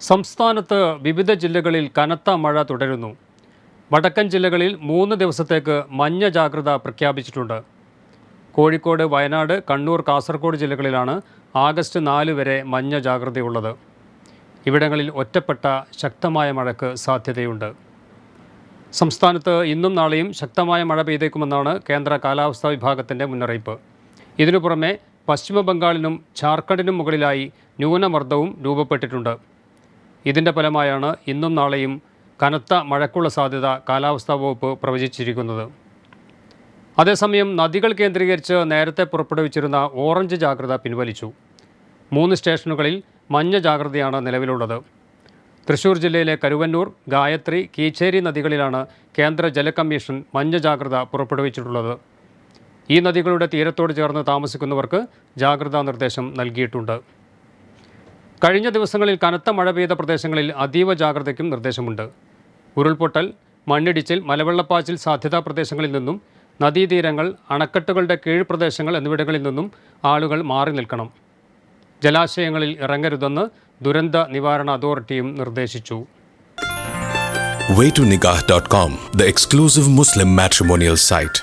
സംസ്ഥാനത്ത് വിവിധ ജില്ലകളിൽ കനത്ത മഴ തുടരുന്നു. വടക്കൻ ജില്ലകളിൽ മൂന്ന് ദിവസത്തേക്ക് മഞ്ഞ ജാഗ്രത പ്രഖ്യാപിച്ചിട്ടുണ്ട്. കോഴിക്കോട് വയനാട് കണ്ണൂർ കാസർഗോഡ് ജില്ലകളിലാണ് ആഗസ്റ്റ് നാല് വരെ മഞ്ഞ ജാഗ്രതയുള്ളത്. ഇവിടങ്ങളിൽ ഒറ്റപ്പെട്ട ശക്തമായ മഴയ്ക്ക് സാധ്യതയുണ്ട്. സംസ്ഥാനത്ത് ഇന്നും നാളെയും ശക്തമായ മഴ പെയ്തേക്കുമെന്നാണ് കേന്ദ്ര കാലാവസ്ഥാ വിഭാഗത്തിന്റെ മുന്നറിയിപ്പ്. ഇതിനു പുറമെ പശ്ചിമ ഝാർഖണ്ഡിനും മുകളിലായി ന്യൂനമർദ്ദവും രൂപപ്പെട്ടിട്ടുണ്ട്. ഇതിന്റെ ഫലമായാണ് ഇന്നും നാളെയും കനത്ത മഴക്കുള്ള സാധ്യത കാലാവസ്ഥാ വകുപ്പ് പ്രവചിച്ചിരിക്കുന്നത്. അതേസമയം നദികൾ കേന്ദ്രീകരിച്ച് നേരത്തെ പുറപ്പെടുവിച്ചിരുന്ന ഓറഞ്ച് ജാഗ്രത പിൻവലിച്ചു. മൂന്ന് സ്റ്റേഷനുകളിൽ മഞ്ഞ ജാഗ്രതയാണ് നിലവിലുള്ളത്. തൃശൂർ ജില്ലയിലെ കരുവന്നൂർ ഗായത്രി കീച്ചേരി നദികളിലാണ് കേന്ദ്ര ജല കമ്മീഷൻ മഞ്ഞ ജാഗ്രത പുറപ്പെടുവിച്ചിട്ടുള്ളത്. ഈ നദികളുടെ തീരത്തോട് ചേർന്ന് താമസിക്കുന്നവർക്ക് ജാഗ്രതാ നിർദ്ദേശം നൽകിയിട്ടുണ്ട്. കഴിഞ്ഞ ദിവസങ്ങളിൽ കനത്ത മഴ പെയ്ത പ്രദേശങ്ങളിൽ അതീവ ജാഗ്രതയ്ക്കും നിർദ്ദേശമുണ്ട്. ഉരുൾപൊട്ടൽ മണ്ണിടിച്ചിൽ മലവെള്ളപ്പാച്ചിൽ സാധ്യതാ പ്രദേശങ്ങളിൽ നിന്നും നദീതീരങ്ങൾ അണക്കെട്ടുകളുടെ കീഴ്പ്രദേശങ്ങൾ എന്നിവിടങ്ങളിൽ നിന്നും ആളുകൾ മാറി നിൽക്കണം. ജലാശയങ്ങളിൽ ഇറങ്ങരുതെന്ന് ദുരന്ത നിവാരണ അതോറിറ്റിയും നിർദ്ദേശിച്ചു. Waytonikah.com, the exclusive Muslim matrimonial site.